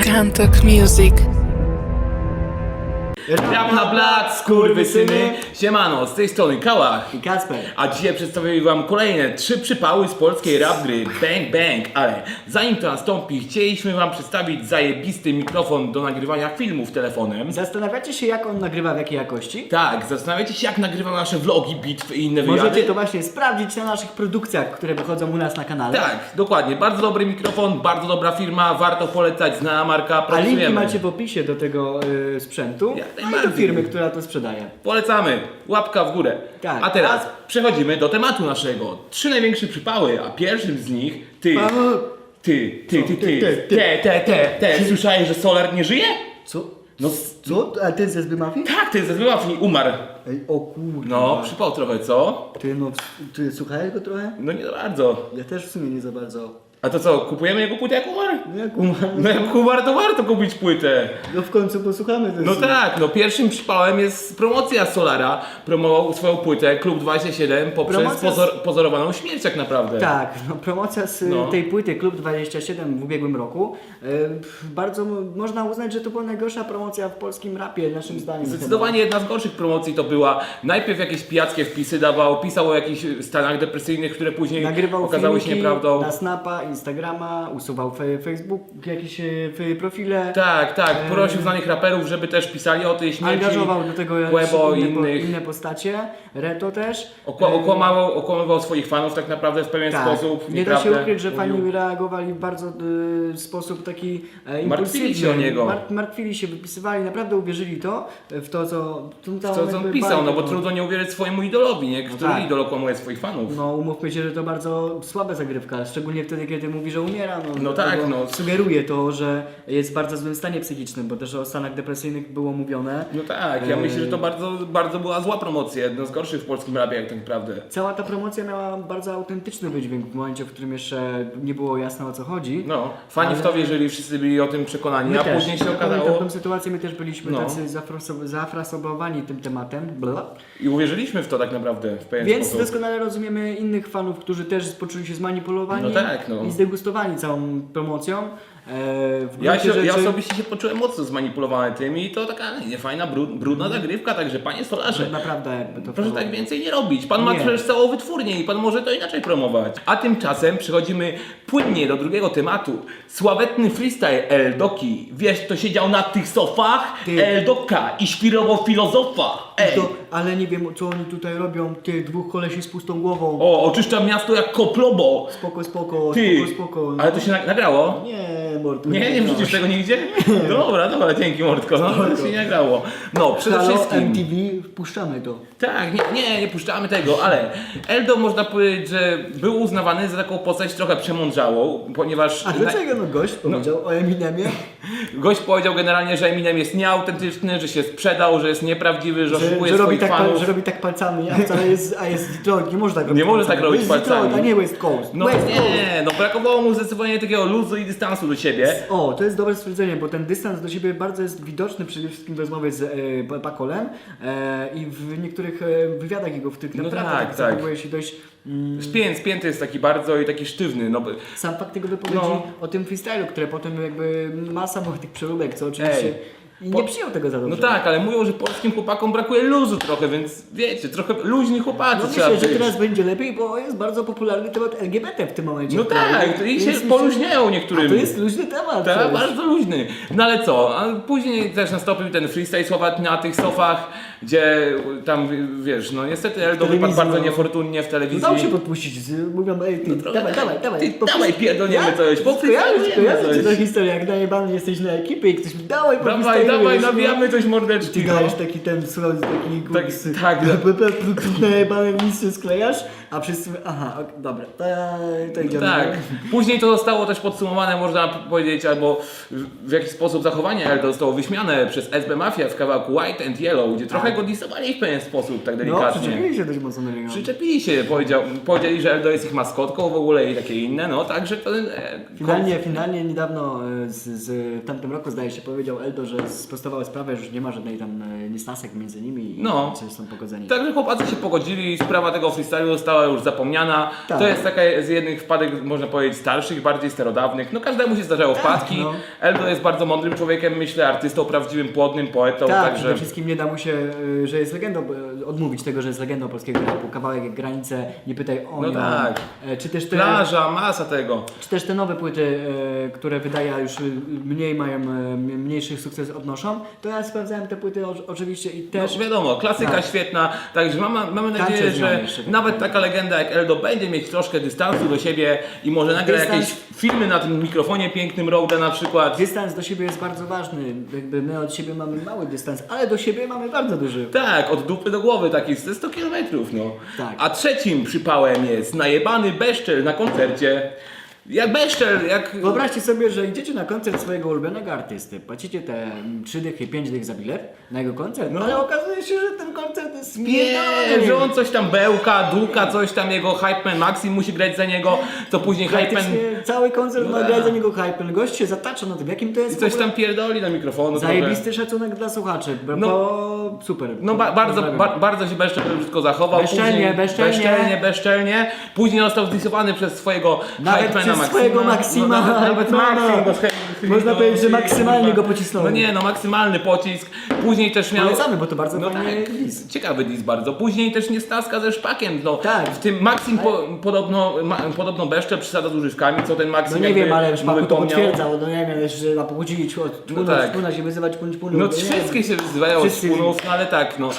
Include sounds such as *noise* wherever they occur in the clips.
Cantuk Music. Rap na blat, skurwysyny. Siemano, z tej strony Kałach. I Kasper. A dzisiaj przedstawię wam kolejne trzy przypały z polskiej rap gry Bang Bang, ale zanim to nastąpi, chcieliśmy wam przedstawić zajebisty mikrofon do nagrywania filmów telefonem. Zastanawiacie się, jak on nagrywa, w jakiej jakości? Tak, zastanawiacie się jak nagrywa nasze vlogi, bitwy i inne wywiady? Możecie to właśnie sprawdzić na naszych produkcjach, które wychodzą u nas na kanale. Tak, dokładnie. Bardzo dobry mikrofon, bardzo dobra firma, warto polecać, znana marka, A linki pracujemy. macie w opisie do tego y, sprzętu. Jak No i najbardziej. firmy, która to sprzedaje. Polecamy. Łapka w górę. Tak. A teraz przechodzimy do tematu naszego. Trzy największe przypały, a pierwszym z nich ty. Paweł, Ty, ty, ty, ty, Ty, ty, ty. te, te, te, te. Słyszałeś, że Solar nie żyje? Co? No Co? A ty ze SB Mafii? tak, ty ze zbyła w umarł. Ej, o kurde. No, przypał trochę, co? Ty no, ty słuchałeś go trochę? No nie za bardzo. Ja też w sumie nie za bardzo. A to co, kupujemy jego płytę jak umarł? No jak umarł? No jak umarł, to warto kupić płytę. No w końcu posłuchamy ten No tak, no pierwszym przypałem jest promocja Solara. Promował swoją płytę Klub 27 poprzez Promocja z- pozor, pozorowaną śmierć tak naprawdę. Tak, no, promocja z No. tej płyty Klub 27 w ubiegłym roku. pff, bardzo m- można uznać, że to była najgorsza promocja w polskim rapie, naszym zdaniem. Zdecydowanie jedna z gorszych promocji to była. Najpierw jakieś pijackie wpisy dawał, pisał o jakichś stanach depresyjnych, które później Nagrywał okazały się nieprawdą. na Snapa, Instagrama, usuwał Facebook, jakieś e, profile. Tak, tak. Eee. Prosił znanych raperów, żeby też pisali o tej śmierci. Angażował do tego Quebo i innych. inne postacie, Reto też. Okła- E, okłamał, okłamywał swoich fanów tak naprawdę w pewien tak. sposób. Nie da się ukryć, że mówił. fani reagowali w bardzo y, sposób taki e, Martwili się o niego. Mar- martwili się, wypisywali, naprawdę uwierzyli to, w to co... W to, co on pisał, no bo trudno nie uwierzyć swojemu idolowi, nie? Który tak. idol okłamuje swoich fanów. No umówmy się, że to bardzo słaba zagrywka, szczególnie wtedy, kiedy mówi, że umiera. No, No tak, no. Sugeruje to, że jest w bardzo złym stanie psychicznym, bo też o stanach depresyjnych było mówione. No tak, ja myślę, że to bardzo, bardzo była zła promocja, jedna z gorszych w polskim rapie, jak tak naprawdę. Cała ta promocja miała bardzo autentyczny wydźwięk w momencie, w którym jeszcze nie było jasne o co chodzi. No, fani w to wierzyli, wszyscy byli o tym przekonani, My a też. później się Ja Pamiętam okazało tą sytuację, my też byliśmy No. tacy zafraso- zafrasobowani tym tematem. Bla. i uwierzyliśmy w to tak naprawdę w pewien Więc sposób. doskonale rozumiemy innych fanów, którzy też poczuli się zmanipulowani No tak, no. i zdegustowani całą promocją. E, Ja, się, ja rzeczy- osobiście się poczułem mocno zmanipulowany tym i to taka niefajna, brud, brudna zagrywka, także panie Solarze, Naprawdę jakby to proszę tak więcej nie robić. Pan ma Nie. przecież całą wytwórnię i pan może to inaczej promować. A tymczasem przechodzimy płynnie do drugiego tematu. Sławetny freestyle Eldoki. Wiesz, kto siedział na tych sofach? Ty. Eldoka i świrował filozofa. Ej. To, ale nie wiem co oni tutaj robią, ty dwóch kolesi z pustą głową. O, oczyszczam miasto jak koplobo. Spoko, spoko, Ty, spoko, spoko. ale to się nag- nagrało? Nie, Mortu. Nie, nie wrzucisz tego nigdzie? *laughs* Dobra, dobra, dzięki Mordko, no to się nie nagrało. No, przede Halo, wszystkim... MTV, wpuszczamy to. Tak, nie, nie, nie puszczamy tego, ale Eldo można powiedzieć, że był uznawany za taką postać trochę przemądrzałą, ponieważ A dlaczego no gość powiedział o Eminemie? *laughs* gość powiedział generalnie, że Eminem jest nieautentyczny, że się sprzedał, że jest nieprawdziwy, że Że, oszukuje że, robi tak, fanów. że robi tak palcami, a wcale jest, a jest Detroit, nie można tak robić Nie może tak palcami. robić jest Detroit, palcami. a nie West Coast. No West Coast. nie, no brakowało mu zdecydowanie takiego luzu i dystansu do siebie. O, to jest dobre stwierdzenie, bo ten dystans do siebie bardzo jest widoczny przede wszystkim w rozmowie z e, Pa- Pakolem e, i w niektórych e, wywiadach jego, w których No naprawdę tak, tak, tak. zachowuje się dość... Mm, Spięty, spięty jest taki bardzo i taki sztywny, no sam fakt jego wypowiedzi No. o tym freestylu, które potem jakby masa było tych przeróbek, co oczywiście... Ej, po- nie przyjął tego za no dobrze. tak, ale mówią, że polskim chłopakom brakuje luzu trochę, więc wiecie, trochę luźni chłopacy No trzeba myślę, że być. teraz będzie lepiej, bo jest bardzo popularny temat LGBT w tym momencie. No tak, to i się myślę- poluźniają niektórym. A to jest luźny temat. Tak, bardzo luźny. No ale co, a później też nastąpił ten freestyle słowatny na tych sofach, gdzie tam, wiesz, no niestety Eldo wypadł bardzo no. niefortunnie w telewizji. Udało się podpuścić, mówią, ej ty, trochę dawaj, dawaj, dawaj. Ty, dawaj, pierdolniemy Ja? coś, Kojarzysz, pofreestylujemy kojarzysz coś. tę historię, jak najebany jesteś na ekipie i ktoś mi dawaj, Dawaj, dawaj, no. nabijamy coś Ty mordeczki. no. dajesz taki ten, słuchaj, taki Tak, głupcy, tak. najebany nic się sklejasz, a wszyscy aha, ok, dobra, to, to idziemy. Tak. Później to zostało też podsumowane, można powiedzieć, albo w- jakiś sposób zachowanie Eldo zostało wyśmiane przez SB Mafia w kawałku White and Yellow, gdzie trochę trochę go disowali w pewien sposób, tak No, delikatnie. przyczepili się dość mocno do niego. Przyczepili się, powiedział, powiedzieli, że Eldo jest ich maskotką w ogóle i takie inne, no także to... E, Finalnie, finalnie niedawno e, z, z, w tamtym roku zdaje się powiedział Eldo, że sprostował sprawę, że już nie ma żadnej tam e, niesnasek między nimi i No. coś są pogodzeni. Także chłopacy się pogodzili, sprawa tego freestylu została już zapomniana. Tak. To jest taka z jednych wpadek, można powiedzieć, starszych, bardziej starodawnych. No każdemu się zdarzało wpadki. no. Eldo jest bardzo mądrym człowiekiem, myślę, artystą, prawdziwym, płodnym poetą, Tak, także... przede wszystkim nie da mu się, y, że jest legendą, y, odmówić tego, że jest legendą polskiego rapu. Kawałek jak granice, nie pytaj o No nią. tak. E, Czy też te, Plaża, masa tego. czy też te nowe płyty, e, które wydaje, już mniej mają, e, mniejszy sukces odnoszą, to ja sprawdzałem te płyty o, oczywiście i też... No, wiadomo, klasyka Tak. świetna, także mamy, mamy nadzieję, że nawet taka legenda jak Eldo będzie mieć troszkę dystansu do siebie i może nagra Dystans- jakieś filmy na tym mikrofonie pięknym Roada na przykład. Dystans do siebie jest bardzo ważny. Jakby my od siebie mamy mały dystans, ale do siebie mamy bardzo duży. Tak, od dupy do głowy taki ze 100 km, no. Tak. A trzecim przypałem jest najebany Beszczel na koncercie. Jak Beszczel, jak... Wyobraźcie sobie, że idziecie na koncert swojego ulubionego artysty, płacicie te mm, 3 dychy, 5 dych za bilet na jego koncert, No. ale okazuje się, że ten koncert jest Nie, że on coś tam bełka, duka, coś tam jego Hypeman Maxim musi grać za niego, to później Hypeman cały koncert No ma tak. grać za niego hype. Gość się zatacza na tym, jakim to i jest coś w ogóle tam pierdoli na mikrofonu trochę. Zajebisty szacunek dla słuchaczy, bo No. super. No ba bardzo, ba bardzo się Beszczel brzydko zachował. Bezczelnie, bezczelnie. bezczelnie, bezczelnie. Później został zdisowany przez swojego Nawet Hypemana przez Maxima. swojego Maxima. No, nawet, nawet No, no. Go Można powiedzieć, że maksymalnie go pocisnął. No nie, no maksymalny pocisk. Później też miał... Polecamy, bo to bardzo No fajny tak, ciekawy dis bardzo. Później też niestaska ze szpakiem. No, Tak. W tym Maxim po, podobno, ma, podobno Beszczel przesada z używkami, co ten No nie jakby wiem, ale Szpaku to wypomniał. potwierdzał, no nie wiem, że ma pobudzić od No no tak. tak. się wyzywać punć punów. No nie wszystkie się wyzywają od Wszyscy- szpunów, no ale tak, no,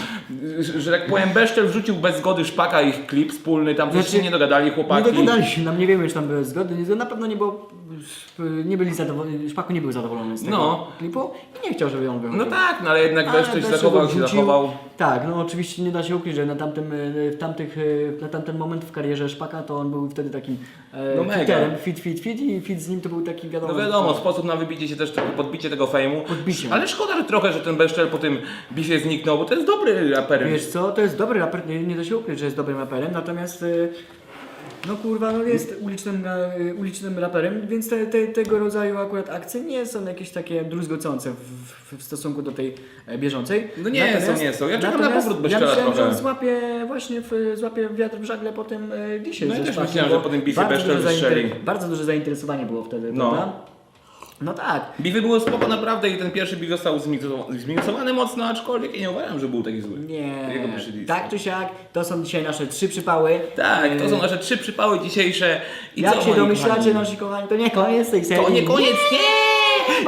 że, że tak powiem, Beszczel wrzucił bez zgody Szpaka ich klip wspólny, tam coś Znaczy, się nie dogadali chłopaki. Nie dogadali się nam, nie wiemy, czy tam były zgody, nie, na pewno nie było, nie byli zadowoleni, Szpaku nie był zadowolony z tego No. klipu i nie chciał, żeby on wychodził. No tak, no ale jednak Ale Beszczel zachował, się zachował. Tak, no oczywiście nie da się ukryć, że na tamtym, w tamtych, na tamten moment w karierze Szpaka to on był wtedy takim e, No mega. fiterem, fit, fit, fit i fit z nim to był taki wiadomo. No wiadomo, sposób na wybicie się też, podbicie tego fejmu. Podbicie. Ale szkoda, że trochę, że ten Beszczel po tym bisie zniknął, bo to jest dobry raper. Wiesz co, to jest dobry raper, nie, nie da się ukryć, że jest dobrym raperem, natomiast e, no kurwa, no jest ulicznym, e, ulicznym raperem, więc te, te, tego rodzaju akurat akcje nie są jakieś takie druzgocące w, w, w stosunku do tej e, bieżącej. No nie są, nie są. Ja czekam na natomiast powrót Ja Beszczela myślałem, że trochę. on złapie właśnie w, złapie wiatr w żagle po tym e, disie. No ja ze też Szpakiem, myślałem, bo że po tym bisie bardzo Beszczel duże wystrzeli. zainter- Bardzo duże zainteresowanie było wtedy, No. prawda? No tak. Bify były spoko naprawdę i ten pierwszy bif został zmiksowany- mocno, aczkolwiek ja nie uważam, że był taki zły. Nie. Tak czy siak, to są dzisiaj nasze trzy przypały. Tak, to są E, nasze trzy przypały dzisiejsze. I Jak się domyślacie, nasi kochani, to nie koniec tej serii. To nie koniec, nie!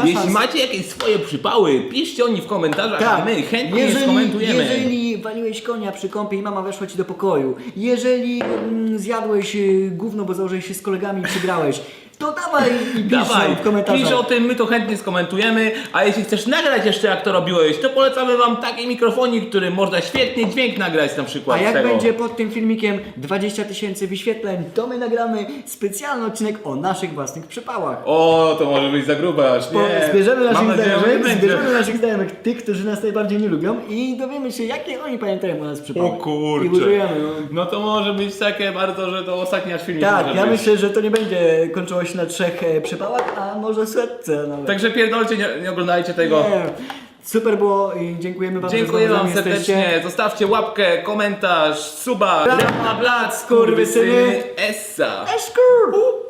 Jeśli macie jakieś swoje przypały, piszcie o nich w komentarzach, a my chętnie je skomentujemy. Tak. Jeżeli waliłeś konia przy kąpie i mama weszła ci do pokoju, jeżeli mm, zjadłeś y, gówno, bo założyłeś się z kolegami i przygrałeś, to dawaj i pisz Dawaj, nam w pisz o tym, my to chętnie skomentujemy, a jeśli chcesz nagrać jeszcze jak to robiłeś, to polecamy wam taki mikrofonik, który można świetnie dźwięk nagrać na przykład A z jak tego. będzie pod tym filmikiem 20 tysięcy wyświetleń, to my nagramy specjalny odcinek o naszych własnych przypałach. O, to może być za grube aż, Po, nie. zbierzemy Mam naszych nadzieję, że nie znajomych, będzie. zbierzemy naszych znajomych, tych, którzy nas najbardziej nie lubią i dowiemy się, jakie oni pamiętają o nas przypały. O kurczę. I. No. No to może być takie bardzo, że to ostatni nasz filmik Tak, ja być. myślę, że to nie będzie kończyło się na trzech e, przypałach, a może setce nawet. Także pierdolcie, nie, nie oglądajcie tego. Nie. Super było i dziękujemy wam, Dziękuję wam nami jesteście. serdecznie. Zostawcie łapkę, komentarz, suba. Rama Blac, skurwysyny. skurwysyny, Essa. Eszkur!